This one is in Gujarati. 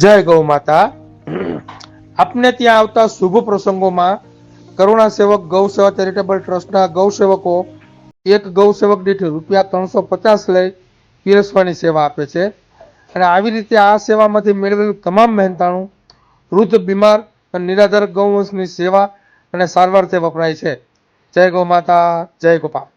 જય ગૌ માતા. આપને ત્યાં આવતા શુભ પ્રસંગોમાં કરુણા સેવક, ગૌ સેવા ચેરિટેબલ ટ્રસ્ટના ગૌ સેવકો, એક ગૌ સેવક દીઠ રૂપિયા ત્રણસો પચાસ લઈ પીરસવાની સેવા આપે છે. અને આવી રીતે આ સેવામાંથી મેળવેલું તમામ મહેનતાણું, વૃદ્ધ, બીમાર અને નિરાધાર ગૌવંશની સેવા અને સારવાર તે વપરાય છે. જય ગૌ માતા, જય ગોપાલ.